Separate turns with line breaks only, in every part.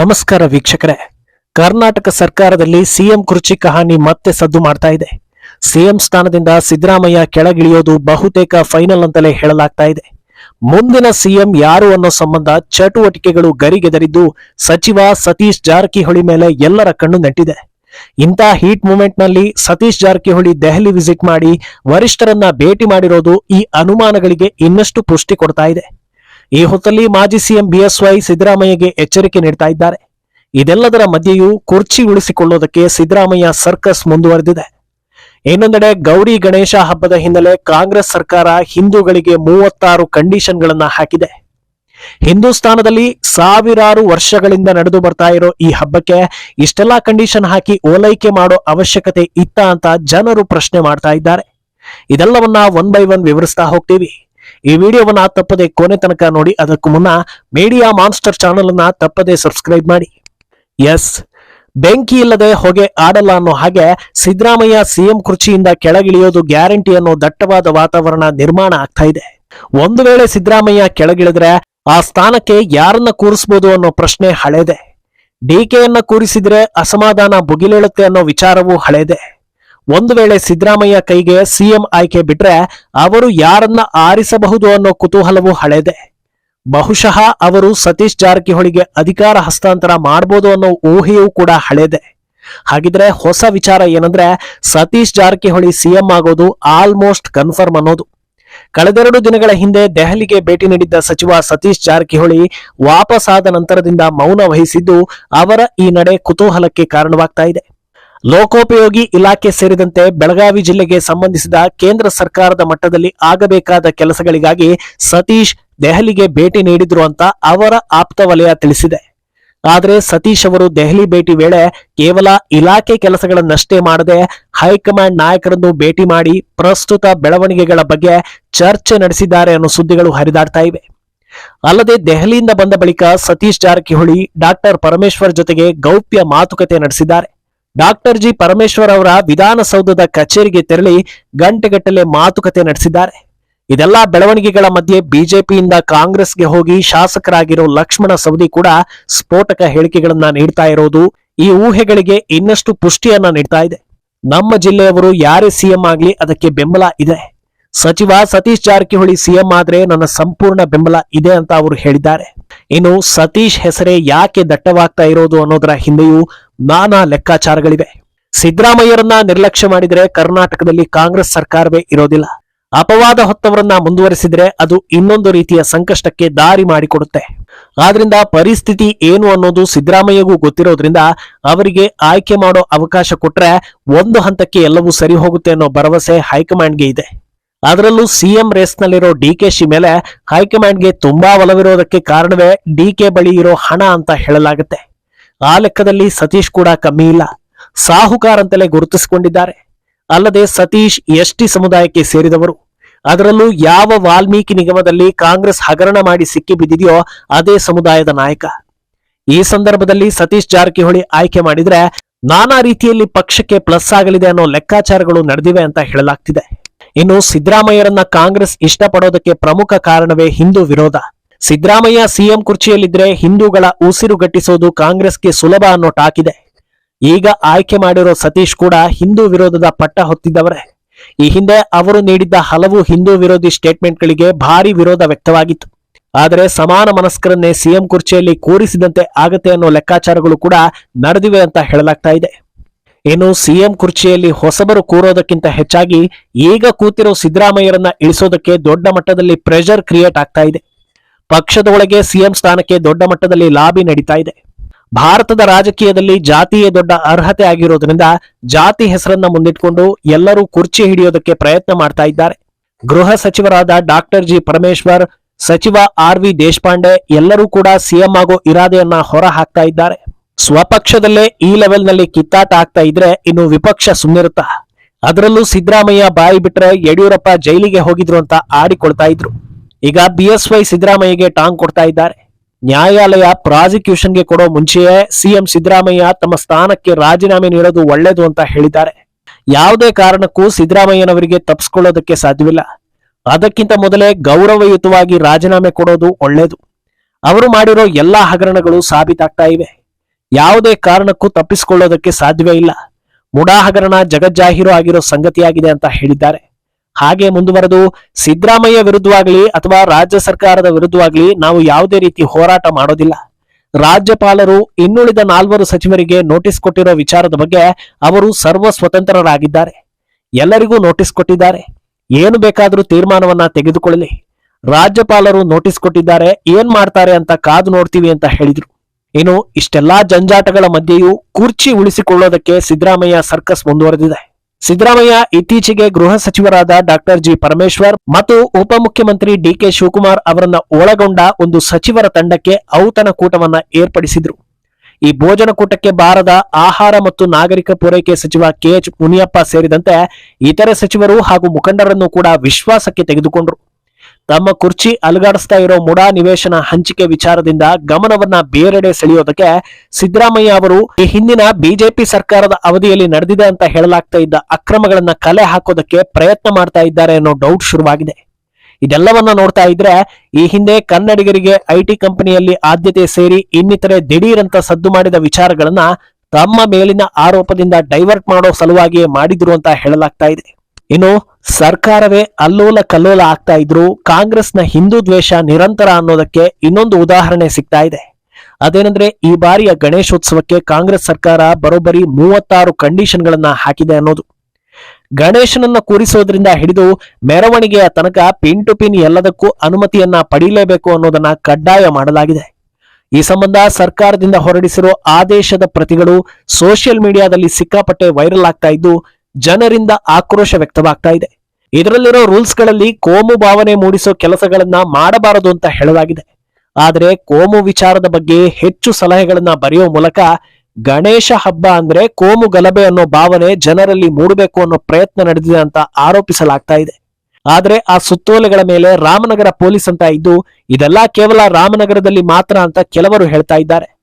ನಮಸ್ಕಾರ ವೀಕ್ಷಕರೇ. ಕರ್ನಾಟಕ ಸರ್ಕಾರದಲ್ಲಿ ಸಿಎಂ ಕುರ್ಚಿ ಕಹಾನಿ ಮತ್ತೆ ಸದ್ದು ಮಾಡ್ತಾ ಇದೆ. ಸಿಎಂ ಸ್ಥಾನದಿಂದ ಸಿದ್ದರಾಮಯ್ಯ ಕೆಳಗಿಳಿಯೋದು ಬಹುತೇಕ ಫೈನಲ್ ಅಂತಲೇ ಹೇಳಲಾಗ್ತಾ ಇದೆ. ಮುಂದಿನ ಸಿಎಂ ಯಾರು ಅನ್ನೋ ಸಂಬಂಧ ಚಟುವಟಿಕೆಗಳು ಗರಿಗೆದರಿದ್ದು ಸಚಿವ ಸತೀಶ್ ಜಾರಕಿಹೊಳಿ ಮೇಲೆ ಎಲ್ಲರ ಕಣ್ಣು ನೆಟ್ಟಿದೆ. ಇಂಥ ಹೀಟ್ ಮೂಮೆಂಟ್ನಲ್ಲಿ ಸತೀಶ್ ಜಾರಕಿಹೊಳಿ ದೆಹಲಿ ವಿಸಿಟ್ ಮಾಡಿ ವರಿಷ್ಠರನ್ನ ಭೇಟಿ ಮಾಡಿರೋದು ಈ ಅನುಮಾನಗಳಿಗೆ ಇನ್ನಷ್ಟು ಪುಷ್ಟಿ ಕೊಡ್ತಾ ಇದೆ. ಈ ಹೊತ್ತಲ್ಲಿ ಮಾಜಿ ಸಿಎಂ ಬಿಎಸ್ವೈ ಸಿದ್ದರಾಮಯ್ಯಗೆ ಎಚ್ಚರಿಕೆ ನೀಡ್ತಾ ಇದ್ದಾರೆ. ಇದೆಲ್ಲದರ ಮಧ್ಯೆಯೂ ಕುರ್ಚಿ ಉಳಿಸಿಕೊಳ್ಳೋದಕ್ಕೆ ಸಿದ್ದರಾಮಯ್ಯ ಸರ್ಕಸ್ ಮುಂದುವರೆದಿದೆ. ಇನ್ನೊಂದೆಡೆ ಗೌರಿ ಗಣೇಶ ಹಬ್ಬದ ಹಿನ್ನೆಲೆ ಕಾಂಗ್ರೆಸ್ ಸರ್ಕಾರ ಹಿಂದೂಗಳಿಗೆ ಮೂವತ್ತಾರು ಕಂಡೀಷನ್ಗಳನ್ನ ಹಾಕಿದೆ. ಹಿಂದೂಸ್ತಾನದಲ್ಲಿ ಸಾವಿರಾರು ವರ್ಷಗಳಿಂದ ನಡೆದು ಬರ್ತಾ ಇರೋ ಈ ಹಬ್ಬಕ್ಕೆ ಇಷ್ಟೆಲ್ಲಾ ಕಂಡೀಷನ್ ಹಾಕಿ ಓಲೈಕೆ ಮಾಡೋ ಅವಶ್ಯಕತೆ ಇತ್ತ ಅಂತ ಜನರು ಪ್ರಶ್ನೆ ಮಾಡ್ತಾ ಇದ್ದಾರೆ. ಇದೆಲ್ಲವನ್ನ ಒನ್ ಬೈ ಒನ್ ವಿವರಿಸ್ತಾ ಹೋಗ್ತೀವಿ. ಈ ವಿಡಿಯೋವನ್ನ ತಪ್ಪದೆ ಕೊನೆ ತನಕ ನೋಡಿ, ಅದಕ್ಕೂ ಮುನ್ನ ಮೀಡಿಯಾ ಮಾನ್ಸ್ಟರ್ ಚಾನೆಲ್ ಅನ್ನ ತಪ್ಪದೆ ಸಬ್ಸ್ಕ್ರೈಬ್ ಮಾಡಿ. ಎಸ್ ಬೆಂಕಿ ಇಲ್ಲದೆ ಹೊಗೆ ಆಡಲ್ಲ ಅನ್ನೋ ಹಾಗೆ ಸಿದ್ದರಾಮಯ್ಯ ಸಿಎಂ ಕುರ್ಚಿಯಿಂದ ಕೆಳಗಿಳಿಯೋದು ಗ್ಯಾರಂಟಿ ಅನ್ನೋ ದಟ್ಟವಾದ ವಾತಾವರಣ ನಿರ್ಮಾಣ ಆಗ್ತಾ ಇದೆ. ಒಂದು ವೇಳೆ ಸಿದ್ದರಾಮಯ್ಯ ಕೆಳಗಿಳಿದ್ರೆ ಆ ಸ್ಥಾನಕ್ಕೆ ಯಾರನ್ನ ಕೂರಿಸಬಹುದು ಅನ್ನೋ ಪ್ರಶ್ನೆ ಹಳೇದೆ. ಡಿಕೆಯನ್ನ ಕೂರಿಸಿದ್ರೆ ಅಸಮಾಧಾನ ಭುಗಿಲೇಳುತ್ತೆ ಅನ್ನೋ ವಿಚಾರವೂ ಹಳೇದೆ. ಒಂದು ವೇಳೆ ಸಿದ್ದರಾಮಯ್ಯ ಕೈಗೆ ಸಿಎಂ ಆಯ್ಕೆ ಬಿಟ್ರೆ ಅವರು ಯಾರನ್ನ ಆರಿಸಬಹುದು ಅನ್ನೋ ಕುತೂಹಲವೂ ಹಳೆದೆ. ಬಹುಶಃ ಅವರು ಸತೀಶ್ ಜಾರಕಿಹೊಳಿಗೆ ಅಧಿಕಾರ ಹಸ್ತಾಂತರ ಮಾಡಬಹುದು ಅನ್ನೋ ಊಹೆಯೂ ಕೂಡ ಹಳೆದೆ. ಹಾಗಿದ್ರೆ ಹೊಸ ವಿಚಾರ ಏನಂದ್ರೆ ಸತೀಶ್ ಜಾರಕಿಹೊಳಿ ಸಿಎಂ ಆಗೋದು ಆಲ್ಮೋಸ್ಟ್ ಕನ್ಫರ್ಮ್ ಅನ್ನೋದು. ಕಳೆದೆರಡು ದಿನಗಳ ಹಿಂದೆ ದೆಹಲಿಗೆ ಭೇಟಿ ನೀಡಿದ್ದ ಸಚಿವ ಸತೀಶ್ ಜಾರಕಿಹೊಳಿ ವಾಪಸ್ ಆದ ನಂತರದಿಂದ ಮೌನ ವಹಿಸಿದ್ದು ಅವರ ಈ ನಡೆ ಕುತೂಹಲಕ್ಕೆ ಕಾರಣವಾಗ್ತಾ ಇದೆ. ಲೋಕೋಪಯೋಗಿ ಇಲಾಖೆ ಸೇರಿದಂತೆ ಬೆಳಗಾವಿ ಜಿಲ್ಲೆಗೆ ಸಂಬಂಧಿಸಿದ ಕೇಂದ್ರ ಸರ್ಕಾರದ ಮಟ್ಟದಲ್ಲಿ ಆಗಬೇಕಾದ ಕೆಲಸಗಳಿಗಾಗಿ ಸತೀಶ್ ದೆಹಲಿಗೆ ಭೇಟಿ ನೀಡಿದ್ರು ಅಂತ ಅವರ ಆಪ್ತ ವಲಯ ತಿಳಿಸಿದೆ. ಆದರೆ ಸತೀಶ್ ಅವರು ದೆಹಲಿ ಭೇಟಿ ವೇಳೆ ಕೇವಲ ಇಲಾಖೆ ಕೆಲಸಗಳನ್ನಷ್ಟೇ ಮಾಡದೆ ಹೈಕಮಾಂಡ್ ನಾಯಕರನ್ನು ಭೇಟಿ ಮಾಡಿ ಪ್ರಸ್ತುತ ಬೆಳವಣಿಗೆಗಳ ಬಗ್ಗೆ ಚರ್ಚೆ ನಡೆಸಿದ್ದಾರೆ ಅನ್ನೋ ಸುದ್ದಿಗಳು ಹರಿದಾಡ್ತಾ ಇವೆ. ಅಲ್ಲದೆ ದೆಹಲಿಯಿಂದ ಬಂದ ಬಳಿಕ ಸತೀಶ್ ಜಾರಕಿಹೊಳಿ ಡಾಕ್ಟರ್ ಪರಮೇಶ್ವರ್ ಜೊತೆಗೆ ಗೌಪ್ಯ ಮಾತುಕತೆ ನಡೆಸಿದ್ದಾರೆ. ಡಾಕ್ಟರ್ ಜಿ ಪರಮೇಶ್ವರ್ ಅವರ ವಿಧಾನಸೌಧದ ಕಚೇರಿಗೆ ತೆರಳಿ ಗಂಟೆಗಟ್ಟಲೆ ಮಾತುಕತೆ ನಡೆಸಿದ್ದಾರೆ. ಇದೆಲ್ಲ ಬೆಳವಣಿಗೆಗಳ ಮಧ್ಯೆ ಬಿಜೆಪಿಯಿಂದ ಕಾಂಗ್ರೆಸ್ಗೆ ಹೋಗಿ ಶಾಸಕರಾಗಿರೋ ಲಕ್ಷ್ಮಣ ಸವದಿ ಕೂಡ ಸ್ಫೋಟಕ ಹೇಳಿಕೆಗಳನ್ನ ನೀಡ್ತಾ ಇರೋದು ಈ ಊಹೆಗಳಿಗೆ ಇನ್ನಷ್ಟು ಪುಷ್ಟಿಯನ್ನ ನೀಡ್ತಾ ಇದೆ. ನಮ್ಮ ಜಿಲ್ಲೆಯವರು ಯಾರೇ ಸಿಎಂ ಆಗ್ಲಿ ಅದಕ್ಕೆ ಬೆಂಬಲ ಇದೆ. ಸಚಿವ ಸತೀಶ್ ಜಾರಕಿಹೊಳಿ ಸಿಎಂ ಆದ್ರೆ ನನ್ನ ಸಂಪೂರ್ಣ ಬೆಂಬಲ ಇದೆ ಅಂತ ಅವರು ಹೇಳಿದ್ದಾರೆ. ಇನ್ನು ಸತೀಶ್ ಹೆಸರೇ ಯಾಕೆ ದಟ್ಟವಾಗ್ತಾ ಇರೋದು ಅನ್ನೋದರ ಹಿಂದೆಯೂ ನಾನಾ ಲೆಕ್ಕಾಚಾರಗಳಿವೆ. ಸಿದ್ದರಾಮಯ್ಯರನ್ನ ನಿರ್ಲಕ್ಷ್ಯ ಮಾಡಿದ್ರೆ ಕರ್ನಾಟಕದಲ್ಲಿ ಕಾಂಗ್ರೆಸ್ ಸರ್ಕಾರವೇ ಇರೋದಿಲ್ಲ. ಅಪವಾದ ಹೊತ್ತವರನ್ನ ಮುಂದುವರೆಸಿದ್ರೆ ಅದು ಇನ್ನೊಂದು ರೀತಿಯ ಸಂಕಷ್ಟಕ್ಕೆ ದಾರಿ ಮಾಡಿಕೊಡುತ್ತೆ. ಆದ್ರಿಂದ ಪರಿಸ್ಥಿತಿ ಏನು ಅನ್ನೋದು ಸಿದ್ದರಾಮಯ್ಯಗೂ ಗೊತ್ತಿರೋದ್ರಿಂದ ಅವರಿಗೆ ಆಯ್ಕೆ ಮಾಡೋ ಅವಕಾಶ ಕೊಟ್ರೆ ಒಂದು ಹಂತಕ್ಕೆ ಎಲ್ಲವೂ ಸರಿ ಹೋಗುತ್ತೆ ಅನ್ನೋ ಭರವಸೆ ಹೈಕಮಾಂಡ್ಗೆ ಇದೆ. ಅದರಲ್ಲೂ ಸಿಎಂ ರೇಸ್ನಲ್ಲಿರೋ ಶಿ ಮೇಲೆ ಹೈಕಮಾಂಡ್ಗೆ ತುಂಬಾ ಒಲವಿರೋದಕ್ಕೆ ಕಾರಣವೇ ಡಿಕೆ ಬಳಿ ಇರೋ ಹಣ ಅಂತ ಹೇಳಲಾಗುತ್ತೆ. ಆ ಲೆಕ್ಕದಲ್ಲಿ ಸತೀಶ್ ಕೂಡ ಕಮ್ಮಿ ಇಲ್ಲ. ಸಾಹುಕಾರ ಅಂತಲೇ ಗುರುತಿಸಿಕೊಂಡಿದ್ದಾರೆ. ಅಲ್ಲದೆ ಸತೀಶ್ ಎಸ್ಟಿ ಸಮುದಾಯಕ್ಕೆ ಸೇರಿದವರು. ಅದರಲ್ಲೂ ಯಾವ ವಾಲ್ಮೀಕಿ ನಿಗಮದಲ್ಲಿ ಕಾಂಗ್ರೆಸ್ ಹಗರಣ ಮಾಡಿ ಸಿಕ್ಕಿ ಬಿದ್ದಿದೆಯೋ ಅದೇ ಸಮುದಾಯದ ನಾಯಕ. ಈ ಸಂದರ್ಭದಲ್ಲಿ ಸತೀಶ್ ಜಾರಕಿಹೊಳಿ ಆಯ್ಕೆ ಮಾಡಿದ್ರೆ ನಾನಾ ರೀತಿಯಲ್ಲಿ ಪಕ್ಷಕ್ಕೆ ಪ್ಲಸ್ ಆಗಲಿದೆ ಅನ್ನೋ ಲೆಕ್ಕಾಚಾರಗಳು ನಡೆದಿವೆ ಅಂತ ಹೇಳಲಾಗ್ತಿದೆ. ಇನ್ನು ಸಿದ್ದರಾಮಯ್ಯರನ್ನ ಕಾಂಗ್ರೆಸ್ ಇಷ್ಟಪಡೋದಕ್ಕೆ ಪ್ರಮುಖ ಕಾರಣವೇ ಹಿಂದೂ ವಿರೋಧ. ಸಿದ್ದರಾಮಯ್ಯ ಸಿಎಂ ಕುರ್ಚಿಯಲ್ಲಿದ್ರೆ ಹಿಂದೂಗಳ ಉಸಿರು ಗಟ್ಟಿಸೋದು ಕಾಂಗ್ರೆಸ್ಗೆ ಸುಲಭ ಅನ್ನೋ ಟಾಕಿದೆ ಈಗ ಆಯ್ಕೆ ಮಾಡಿರೋ ಸತೀಶ್ ಕೂಡ ಹಿಂದೂ ವಿರೋಧದ ಪಟ್ಟ ಹೊತ್ತಿದ್ದವರೇ. ಈ ಹಿಂದೆ ಅವರು ನೀಡಿದ್ದ ಹಲವು ಹಿಂದೂ ವಿರೋಧಿ ಸ್ಟೇಟ್ಮೆಂಟ್ಗಳಿಗೆ ಭಾರಿ ವಿರೋಧ ವ್ಯಕ್ತವಾಗಿತ್ತು. ಆದರೆ ಸಮಾನ ಮನಸ್ಕರನ್ನೇ ಸಿಎಂ ಕುರ್ಚಿಯಲ್ಲಿ ಕೂರಿಸಿದಂತೆ ಆಗತ್ತೆ ಅನ್ನೋ ಲೆಕ್ಕಾಚಾರಗಳು ಕೂಡ ನಡೆದಿವೆ ಅಂತ ಹೇಳಲಾಗ್ತಾ ಇದೆ. ಇನ್ನು ಸಿಎಂ ಕುರ್ಚಿಯಲ್ಲಿ ಹೊಸಬರು ಕೂರೋದಕ್ಕಿಂತ ಹೆಚ್ಚಾಗಿ ಈಗ ಕೂತಿರೋ ಸಿದ್ದರಾಮಯ್ಯರನ್ನ ಇಳಿಸೋದಕ್ಕೆ ದೊಡ್ಡ ಮಟ್ಟದಲ್ಲಿ ಪ್ರೆಷರ್ ಕ್ರಿಯೇಟ್ ಆಗ್ತಾ ಇದೆ. ಪಕ್ಷದ ಒಳಗೆ ಸಿಎಂ ಸ್ಥಾನಕ್ಕೆ ದೊಡ್ಡ ಮಟ್ಟದಲ್ಲಿ ಲಾಬಿ ನಡೀತಾ ಇದೆ. ಭಾರತದ ರಾಜಕೀಯದಲ್ಲಿ ಜಾತಿಯೇ ದೊಡ್ಡ ಅರ್ಹತೆ ಆಗಿರೋದ್ರಿಂದ ಜಾತಿ ಹೆಸರನ್ನ ಮುಂದಿಟ್ಕೊಂಡು ಎಲ್ಲರೂ ಕುರ್ಚಿ ಹಿಡಿಯೋದಕ್ಕೆ ಪ್ರಯತ್ನ ಮಾಡ್ತಾ ಇದ್ದಾರೆ. ಗೃಹ ಸಚಿವರಾದ ಡಾಕ್ಟರ್ ಜಿ ಪರಮೇಶ್ವರ್, ಸಚಿವ ಆರ್ ವಿ ದೇಶಪಾಂಡೆ ಎಲ್ಲರೂ ಕೂಡ ಸಿಎಂ ಆಗೋ ಇರಾದೆಯನ್ನ ಹೊರ ಹಾಕ್ತಾ ಇದ್ದಾರೆ. ಸ್ವಪಕ್ಷದಲ್ಲೇ ಈ ಲೆವೆಲ್ನಲ್ಲಿ ಕಿತ್ತಾಟ ಆಗ್ತಾ ಇದ್ರೆ ಇನ್ನು ವಿಪಕ್ಷ ಸುಮ್ಮನಿರುತ್ತಾ ಅದರಲ್ಲೂ ಸಿದ್ದರಾಮಯ್ಯ ಬಾಯಿ ಬಿಟ್ರೆ ಯಡಿಯೂರಪ್ಪ ಜೈಲಿಗೆ ಹೋಗಿದ್ರು ಅಂತ ಆಡಿಕೊಳ್ತಾ ಇದ್ರು. ಈಗ ಬಿಎಸ್ವೈ ಸಿದ್ದರಾಮಯ್ಯಗೆ ಟಾಂಗ್ ಕೊಡ್ತಾ ಇದ್ದಾರೆ. ನ್ಯಾಯಾಲಯ ಪ್ರಾಸಿಕ್ಯೂಷನ್ಗೆ ಕೊಡೋ ಮುಂಚೆಯೇ ಸಿಎಂ ಸಿದ್ದರಾಮಯ್ಯ ತಮ್ಮ ಸ್ಥಾನಕ್ಕೆ ರಾಜೀನಾಮೆ ನೀಡೋದು ಒಳ್ಳೇದು ಅಂತ ಹೇಳಿದ್ದಾರೆ. ಯಾವುದೇ ಕಾರಣಕ್ಕೂ ಸಿದ್ದರಾಮಯ್ಯನವರಿಗೆ ತಪ್ಪಿಸ್ಕೊಳ್ಳೋದಕ್ಕೆ ಸಾಧ್ಯವಿಲ್ಲ. ಅದಕ್ಕಿಂತ ಮೊದಲೇ ಗೌರವಯುತವಾಗಿ ರಾಜೀನಾಮೆ ಕೊಡೋದು ಒಳ್ಳೇದು. ಅವರು ಮಾಡಿರೋ ಎಲ್ಲಾ ಹಗರಣಗಳು ಸಾಬೀತಾಗ್ತಾ ಇವೆ. ಯಾವುದೇ ಕಾರಣಕ್ಕೂ ತಪ್ಪಿಸಿಕೊಳ್ಳೋದಕ್ಕೆ ಸಾಧ್ಯವೇ ಇಲ್ಲ. ಮುಡಾಹಗರಣ ಹಗರಣ ಜಗಜ್ಜಾಹೀರು ಆಗಿರೋ ಸಂಗತಿಯಾಗಿದೆ ಅಂತ ಹೇಳಿದ್ದಾರೆ. ಹಾಗೆ ಮುಂದುವರೆದು ಸಿದ್ದರಾಮಯ್ಯ ವಿರುದ್ಧವಾಗಲಿ ಅಥವಾ ರಾಜ್ಯ ಸರ್ಕಾರದ ವಿರುದ್ಧವಾಗಲಿ ನಾವು ಯಾವುದೇ ರೀತಿ ಹೋರಾಟ ಮಾಡೋದಿಲ್ಲ. ರಾಜ್ಯಪಾಲರು ಇನ್ನುಳಿದ ನಾಲ್ವರು ಸಚಿವರಿಗೆ ನೋಟಿಸ್ ಕೊಟ್ಟಿರೋ ವಿಚಾರದ ಬಗ್ಗೆ ಅವರು ಸರ್ವ ಸ್ವತಂತ್ರರಾಗಿದ್ದಾರೆ ಎಲ್ಲರಿಗೂ ನೋಟಿಸ್ ಕೊಟ್ಟಿದ್ದಾರೆ. ಏನು ಬೇಕಾದರೂ ತೀರ್ಮಾನವನ್ನ ತೆಗೆದುಕೊಳ್ಳಲಿ. ರಾಜ್ಯಪಾಲರು ನೋಟಿಸ್ ಕೊಟ್ಟಿದ್ದಾರೆ, ಏನ್ ಮಾಡ್ತಾರೆ ಅಂತ ಕಾದು ನೋಡ್ತೀವಿ ಅಂತ ಹೇಳಿದ್ರು. ಇನ್ನು ಇಷ್ಟೆಲ್ಲಾ ಜಂಜಾಟಗಳ ಮಧ್ಯೆಯೂ ಕುರ್ಚಿ ಉಳಿಸಿಕೊಳ್ಳೋದಕ್ಕೆ ಸಿದ್ದರಾಮಯ್ಯ ಸರ್ಕಸ್ ಮುಂದುವರೆದಿದೆ. ಸಿದ್ದರಾಮಯ್ಯ ಇತ್ತೀಚೆಗೆ ಗೃಹ ಸಚಿವರಾದ ಡಾಕ್ಟರ್ ಜಿ ಪರಮೇಶ್ವರ್ ಮತ್ತು ಉಪಮುಖ್ಯಮಂತ್ರಿ ಡಿಕೆ ಶಿವಕುಮಾರ್ ಅವರನ್ನ ಒಳಗೊಂಡ ಒಂದು ಸಚಿವರ ತಂಡಕ್ಕೆ ಔತಣಕೂಟವನ್ನ ಏರ್ಪಡಿಸಿದ್ರು. ಈ ಭೋಜನಕೂಟಕ್ಕೆ ಬಾರದ ಆಹಾರ ಮತ್ತು ನಾಗರಿಕ ಪೂರೈಕೆ ಸಚಿವ ಕೆಎಚ್ ಮುನಿಯಪ್ಪ ಸೇರಿದಂತೆ ಇತರೆ ಸಚಿವರು ಹಾಗೂ ಮುಖಂಡರನ್ನು ಕೂಡ ವಿಶ್ವಾಸಕ್ಕೆ ತೆಗೆದುಕೊಂಡ್ರು. ತಮ್ಮ ಕುರ್ಚಿ ಅಲುಗಾಡಿಸ್ತಾ ಇರೋ ಮುಡಾ ನಿವೇಶನ ಹಂಚಿಕೆ ವಿಚಾರದಿಂದ ಗಮನವನ್ನ ಬೇರೆಡೆ ಸೆಳೆಯೋದಕ್ಕೆ ಸಿದ್ದರಾಮಯ್ಯ ಅವರು ಈ ಹಿಂದಿನ ಬಿಜೆಪಿ ಸರ್ಕಾರದ ಅವಧಿಯಲ್ಲಿ ನಡೆದಿದೆ ಅಂತ ಹೇಳಲಾಗ್ತಾ ಇದ್ದ ಅಕ್ರಮಗಳನ್ನ ಕಲೆ ಹಾಕೋದಕ್ಕೆ ಪ್ರಯತ್ನ ಮಾಡ್ತಾ ಇದ್ದಾರೆ ಅನ್ನೋ ಡೌಟ್ ಶುರುವಾಗಿದೆ. ಇದೆಲ್ಲವನ್ನ ನೋಡ್ತಾ ಇದ್ರೆ ಈ ಹಿಂದೆ ಕನ್ನಡಿಗರಿಗೆ ಐಟಿ ಕಂಪನಿಯಲ್ಲಿ ಆದ್ಯತೆ ಸೇರಿ ಇನ್ನಿತರೆ ದಿಢೀರಂತ ಸದ್ದು ಮಾಡಿದ ವಿಚಾರಗಳನ್ನ ತಮ್ಮ ಮೇಲಿನ ಆರೋಪದಿಂದ ಡೈವರ್ಟ್ ಮಾಡೋ ಸಲುವಾಗಿಯೇ ಮಾಡಿದ್ರು ಅಂತ ಹೇಳಲಾಗ್ತಾ ಇದೆ. ಇನ್ನು ಸರ್ಕಾರವೇ ಅಲ್ಲೋಲ ಕಲ್ಲೋಲ ಆಗ್ತಾ ಇದ್ರು ಕಾಂಗ್ರೆಸ್ನ ಹಿಂದೂ ದ್ವೇಷ ನಿರಂತರ ಅನ್ನೋದಕ್ಕೆ ಇನ್ನೊಂದು ಉದಾಹರಣೆ ಸಿಗ್ತಾ ಇದೆ. ಅದೇನಂದ್ರೆ ಈ ಬಾರಿಯ ಗಣೇಶೋತ್ಸವಕ್ಕೆ ಕಾಂಗ್ರೆಸ್ ಸರ್ಕಾರ ಬರೋಬ್ಬರಿ ಮೂವತ್ತಾರು ಕಂಡೀಷನ್ಗಳನ್ನ ಹಾಕಿದೆ ಅನ್ನೋದು. ಗಣೇಶನನ್ನ ಕೂರಿಸೋದ್ರಿಂದ ಹಿಡಿದು ಮೆರವಣಿಗೆಯ ತನಕ ಪಿನ್ ಟು ಪಿನ್ ಎಲ್ಲದಕ್ಕೂ ಅನುಮತಿಯನ್ನ ಪಡೆಯಲೇಬೇಕು ಅನ್ನೋದನ್ನ ಕಡ್ಡಾಯ ಮಾಡಲಾಗಿದೆ. ಈ ಸಂಬಂಧ ಸರ್ಕಾರದಿಂದ ಹೊರಡಿಸಿರೋ ಆದೇಶದ ಪ್ರತಿಗಳು ಸೋಷಿಯಲ್ ಮೀಡಿಯಾದಲ್ಲಿ ಸಿಕ್ಕಾಪಟ್ಟೆ ವೈರಲ್ ಆಗ್ತಾ ಇದ್ದು ಜನರಿಂದ ಆಕ್ರೋಶ ವ್ಯಕ್ತವಾಗ್ತಾ ಇದೆ. ಇದರಲ್ಲಿರೋ ರೂಲ್ಸ್ಗಳಲ್ಲಿ ಕೋಮು ಭಾವನೆ ಮೂಡಿಸೋ ಕೆಲಸಗಳನ್ನ ಮಾಡಬಾರದು ಅಂತ ಹೇಳಲಾಗಿದೆ. ಆದರೆ ಕೋಮು ವಿಚಾರದ ಬಗ್ಗೆ ಹೆಚ್ಚು ಸಲಹೆಗಳನ್ನ ಬರೆಯೋ ಮೂಲಕ ಗಣೇಶ ಹಬ್ಬ ಅಂದ್ರೆ ಕೋಮು ಗಲಭೆ ಅನ್ನೋ ಭಾವನೆ ಜನರಲ್ಲಿ ಮೂಡಬೇಕು ಅನ್ನೋ ಪ್ರಯತ್ನ ನಡೆದಿದೆ ಅಂತ ಆರೋಪಿಸಲಾಗ್ತಾ ಇದೆ. ಆದ್ರೆ ಆ ಸುತ್ತೋಲೆಗಳ ಮೇಲೆ ರಾಮನಗರ ಪೊಲೀಸ್ ಅಂತ ಇದ್ದು, ಇದೆಲ್ಲ ಕೇವಲ ರಾಮನಗರದಲ್ಲಿ ಮಾತ್ರ ಅಂತ ಕೆಲವರು ಹೇಳ್ತಾ ಇದ್ದಾರೆ.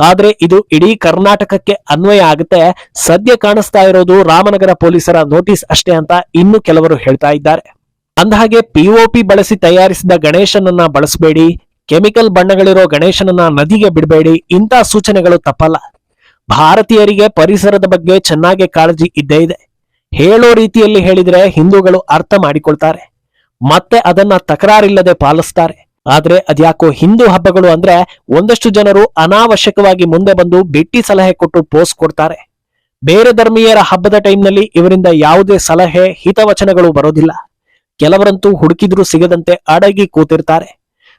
ಆದ್ರೆ ಇದು ಇಡೀ ಕರ್ನಾಟಕಕ್ಕೆ ಅನ್ವಯ ಆಗುತ್ತೆ. ಸದ್ಯ ಕಾಣಿಸ್ತಾ ಇರೋದು ರಾಮನಗರ ಪೊಲೀಸರ ನೋಟಿಸ್ ಅಷ್ಟೇ ಅಂತ ಇನ್ನು ಕೆಲವರು ಹೇಳ್ತಾ ಇದ್ದಾರೆ. ಅಂದಹಾಗೆ ಪಿಒಪಿ ಬಳಸಿ ತಯಾರಿಸಿದ ಗಣೇಶನನ್ನ ಬಳಸಬೇಡಿ. ಕೆಮಿಕಲ್ ಬಣ್ಣಗಳಿರೋ ಗಣೇಶನನ್ನ ನದಿಗೆ ಬಿಡಬೇಡಿ. ಇಂಥ ಸೂಚನೆಗಳು ತಪ್ಪಲ್ಲ. ಭಾರತೀಯರಿಗೆ ಪರಿಸರದ ಬಗ್ಗೆ ಚೆನ್ನಾಗಿ ಕಾಳಜಿ ಇದ್ದೇ ಇದೆ. ಹೇಳೋ ರೀತಿಯಲ್ಲಿ ಹೇಳಿದ್ರೆ ಹಿಂದೂಗಳು ಅರ್ಥ ಮಾಡಿಕೊಳ್ತಾರೆ. ಮತ್ತೆ ಅದನ್ನ ತಕರಾರಿಲ್ಲದೆ ಪಾಲಿಸ್ತಾರೆ. ಆದ್ರೆ ಅದ್ಯಾಕೋ ಹಿಂದೂ ಹಬ್ಬಗಳು ಅಂದ್ರೆ ಒಂದಷ್ಟು ಜನರು ಅನಾವಶ್ಯಕವಾಗಿ ಮುಂದೆ ಬಂದು ಬಿಟ್ಟಿ ಸಲಹೆ ಕೊಟ್ಟು ಪೋಸ್ಟ್ ಕೊಡ್ತಾರೆ. ಬೇರೆ ಧರ್ಮೀಯರ ಹಬ್ಬದ ಟೈಮ್ನಲ್ಲಿ ಇವರಿಂದ ಯಾವುದೇ ಸಲಹೆ, ಹಿತವಚನಗಳು ಬರೋದಿಲ್ಲ. ಕೆಲವರಂತೂ ಹುಡುಕಿದ್ರೂ ಸಿಗದಂತೆ ಅಡಗಿ ಕೂತಿರ್ತಾರೆ.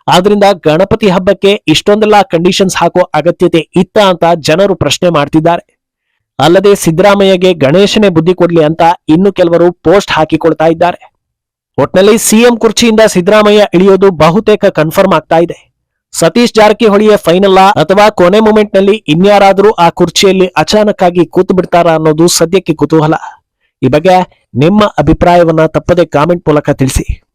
ಆದ್ರಿಂದ ಗಣಪತಿ ಹಬ್ಬಕ್ಕೆ ಇಷ್ಟೊಂದೆಲ್ಲ ಕಂಡೀಷನ್ಸ್ ಹಾಕೋ ಅಗತ್ಯತೆ ಇತ್ತ ಅಂತ ಜನರು ಪ್ರಶ್ನೆ ಮಾಡ್ತಿದ್ದಾರೆ. ಅಲ್ಲದೆ ಸಿದ್ದರಾಮಯ್ಯಗೆ ಗಣೇಶನೇ ಬುದ್ಧಿ ಕೊಡ್ಲಿ ಅಂತ ಇನ್ನು ಕೆಲವರು ಪೋಸ್ಟ್ ಹಾಕಿಕೊಳ್ತಾ ಇದ್ದಾರೆ. ಒಟ್ನಲ್ಲಿ ಸಿಎಂ ಕುರ್ಚಿಯಿಂದ ಸಿದ್ದರಾಮಯ್ಯ ಇಳಿಯೋದು ಬಹುತೇಕ ಕನ್ಫರ್ಮ್ ಆಗ್ತಾ ಇದೆ. ಸತೀಶ್ ಜಾರಕಿಹೊಳಿಯ ಫೈನಲ್ ಅಥವಾ ಕೊನೆ ಮೂಮೆಂಟ್ನಲ್ಲಿ ಇನ್ಯಾರಾದರೂ ಆ ಕುರ್ಚಿಯಲ್ಲಿ ಅಚಾನಕ್ ಆಗಿ ಕೂತು ಬಿಡ್ತಾರಾ ಅನ್ನೋದು ಸದ್ಯಕ್ಕೆ ಕುತೂಹಲ. ಈ ಬಗ್ಗೆ ನಿಮ್ಮ ಅಭಿಪ್ರಾಯವನ್ನ ತಪ್ಪದೆ ಕಾಮೆಂಟ್ ಮೂಲಕ ತಿಳಿಸಿ.